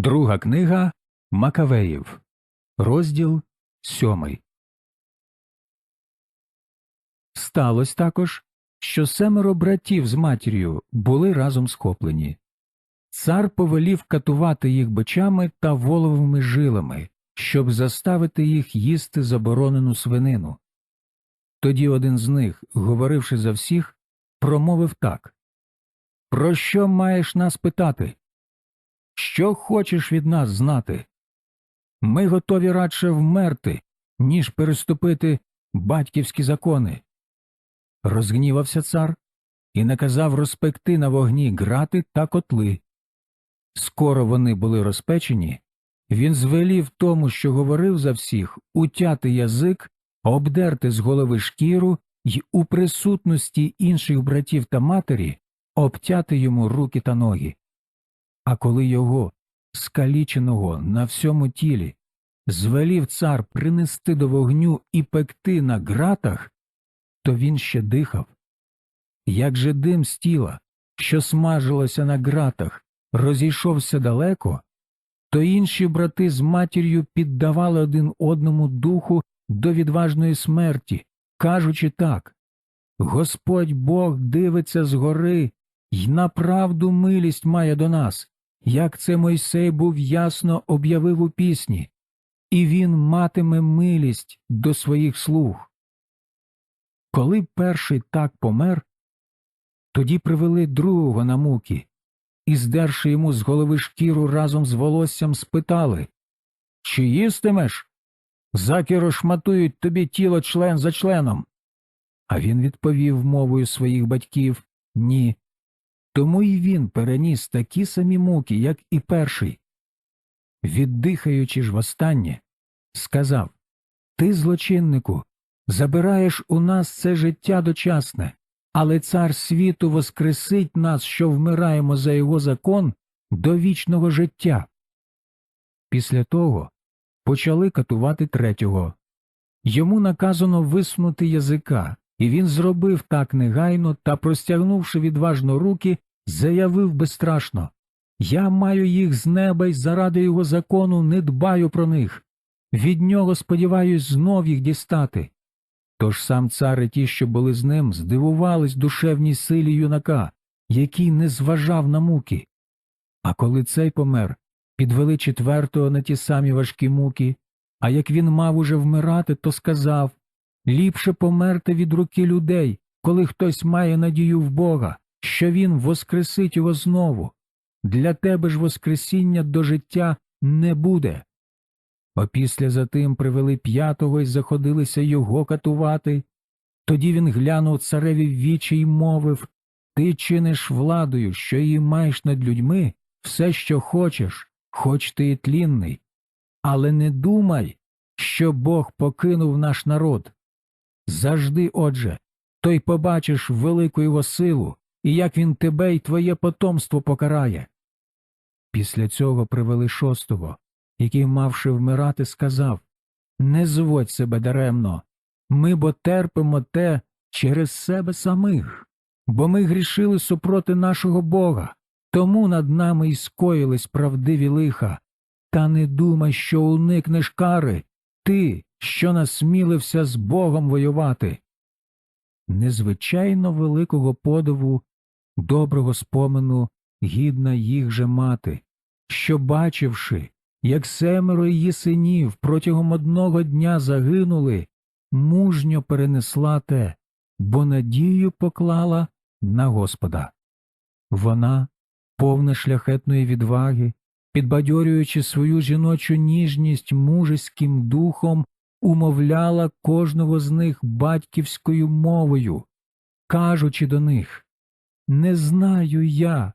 Друга книга Макавеїв, розділ сьомий. Сталося також, що семеро братів з матір'ю були разом схоплені. Цар повелів катувати їх бичами та воловими жилами, щоб заставити їх їсти заборонену свинину. Тоді один з них, говоривши за всіх, промовив так Про що маєш нас питати? Що хочеш від нас знати? Ми готові радше вмерти, ніж переступити батьківські закони. Розгнівався цар і наказав розпекти на вогні грати та котли. Скоро вони були розпечені, він звелів тому, що говорив за всіх, утяти язик, обдерти з голови шкіру й у присутності інших братів та матері обтяти йому руки та ноги. А коли його, скаліченого на всьому тілі, звелів цар принести до вогню і пекти на ґратах, то він ще дихав. Як же дим з тіла, що смажилося на ґратах, розійшовся далеко, то інші брати з матір'ю піддавали один одному духу до відважної смерті, кажучи так Господь Бог дивиться згори й направду милість має до нас, як це Мойсей був ясно об'явив у пісні, і він матиме милість до своїх слуг. Коли перший так помер, тоді привели другого на муки і, здерши йому з голови шкіру разом з волоссям, спитали Чи їстимеш? Заки розшматують тобі тіло член за членом. А він відповів мовою своїх батьків Ні. Тому й він переніс такі самі муки, як і перший. Віддихаючи ж востаннє, сказав Ти, злочиннику, забираєш у нас це життя дочасне, але цар світу воскресить нас, що вмираємо за його закон, до вічного життя. Після того почали катувати третього. Йому наказано висунути язика, і він зробив так негайно та, простягнувши відважно руки, заявив безстрашно Я маю їх з неба й заради його закону не дбаю про них. Від нього сподіваюсь знов їх дістати. Тож сам цар і ті, що були з ним, здивувались душевній силі юнака, який не зважав на муки. А коли цей помер, підвели четвертого на ті самі важкі муки, а як він мав уже вмирати, то сказав ліпше померти від руки людей, коли хтось має надію в Бога, що він воскресить його знову. Для тебе ж Воскресіння до життя не буде. Опісля за тим привели п'ятого і заходилися його катувати. Тоді він глянув цареві в вічі й мовив Ти чиниш владою, що її маєш над людьми, все, що хочеш, хоч ти і тлінний. Але не думай, що Бог покинув наш народ. Завжди, отже, то й побачиш велику його силу, і як він тебе й твоє потомство покарає. Після цього привели шостого, який, мавши вмирати, сказав Не зводь себе даремно, ми бо терпимо те через себе самих, бо ми грішили супроти нашого Бога, тому над нами й скоїлись правдиві лиха. Та не думай, що уникнеш кари, ти, що насмілився з Богом воювати. Незвичайно великого подиву, доброго спомену гідна їх же мати, що, бачивши, як семеро її синів протягом одного дня загинули, мужньо перенесла те, бо надію поклала на Господа. Вона, повна шляхетної відваги, підбадьорюючи свою жіночу ніжність мужеським духом, умовляла кожного з них батьківською мовою, кажучи до них Не знаю я,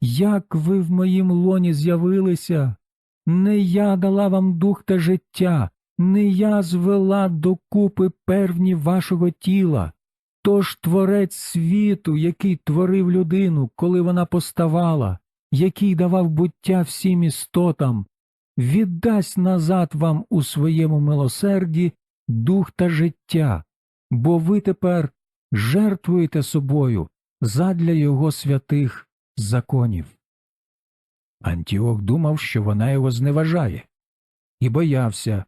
як ви в моїм лоні з'явилися, не я дала вам дух та життя, не я звела докупи первні вашого тіла. Тож творець світу, який творив людину, коли вона поставала, який давав буття всім істотам, віддасть назад вам у своєму милосерді дух та життя, бо ви тепер жертвуєте собою задля його святих законів. Антіох думав, що вона його зневажає, і боявся,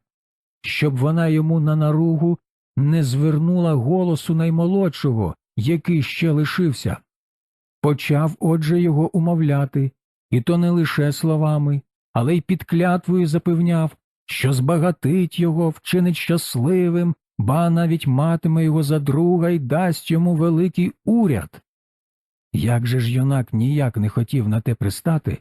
щоб вона йому на наругу не звернула голосу наймолодшого, який ще лишився. Почав, отже, його умовляти, і то не лише словами, але й під клятвою запевняв, що збагатить його, вчинить щасливим, ба навіть матиме його за друга й дасть йому великий уряд. Як же ж юнак ніяк не хотів на те пристати,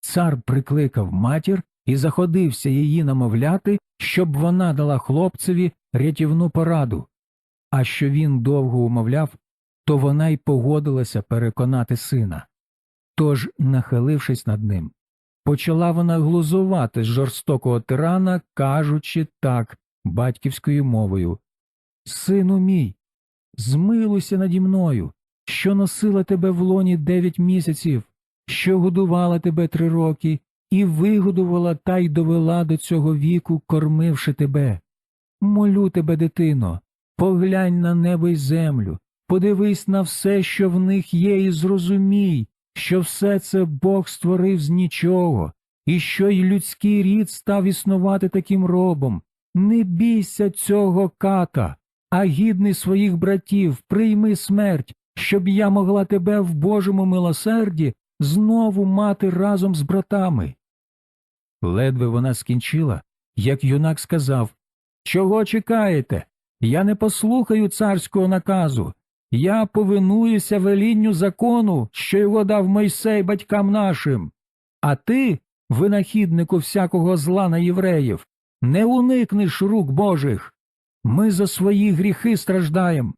цар прикликав матір і заходився її намовляти, щоб вона дала хлопцеві рятівну пораду. А що він довго умовляв, то вона й погодилася переконати сина. Тож, нахилившись над ним, почала вона глузувати з жорстокого тирана, кажучи так батьківською мовою Сину мій, змилуйся наді мною, що носила тебе в лоні дев'ять місяців, що годувала тебе три роки, і вигодувала та й довела до цього віку, кормивши тебе. Молю тебе, дитино, поглянь на небо й землю, подивись на все, що в них є, і зрозумій, що все це Бог створив з нічого, і що й людський рід став існувати таким робом. Не бійся цього ката, а гідний своїх братів, прийми смерть, щоб я могла тебе в Божому милосерді знову мати разом з братами. Ледве вона скінчила, як юнак сказав Чого чекаєте? Я не послухаю царського наказу. Я повинуюся велінню закону, що його дав Мойсей батькам нашим. А ти, винахіднику всякого зла на євреїв, не уникнеш рук Божих. Ми за свої гріхи страждаємо.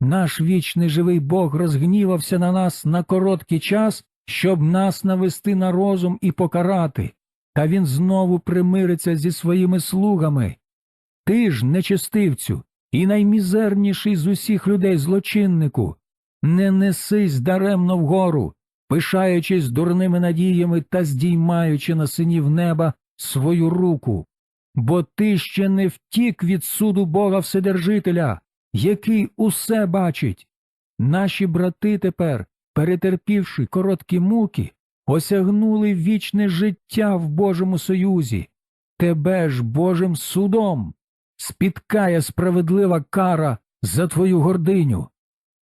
Наш вічний живий Бог розгнівався на нас на короткий час, щоб нас навести на розум і покарати, та він знову примириться зі своїми слугами. Ти ж, нечестивцю, і наймізерніший з усіх людей злочиннику, не несись даремно вгору, пишаючись дурними надіями та здіймаючи на синів неба свою руку, бо ти ще не втік від суду Бога Вседержителя, який усе бачить. Наші брати тепер, перетерпівши короткі муки, осягнули вічне життя в Божому Союзі, тебе ж Божим судом спіткає справедлива кара за твою гординю.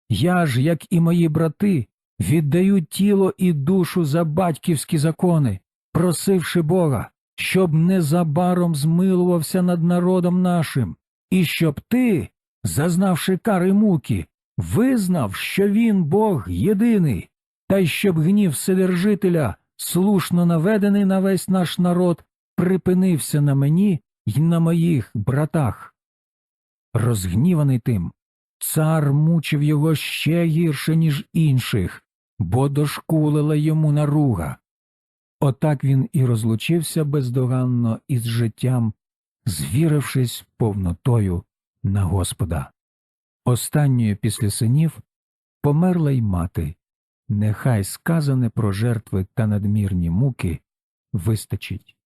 Я ж, як і мої брати, віддаю тіло і душу за батьківські закони, просивши Бога, щоб незабаром змилувався над народом нашим, і щоб ти, зазнавши кари муки, визнав, що він Бог єдиний, та й щоб гнів Вседержителя, слушно наведений на весь наш народ, припинився на мені й на моїх братах. Розгніваний тим, цар мучив його ще гірше, ніж інших, бо дошкулила йому наруга. Отак він і розлучився бездоганно із життям, звірившись повнотою на Господа. Останньою після синів померла й мати. Нехай сказане про жертви та надмірні муки вистачить.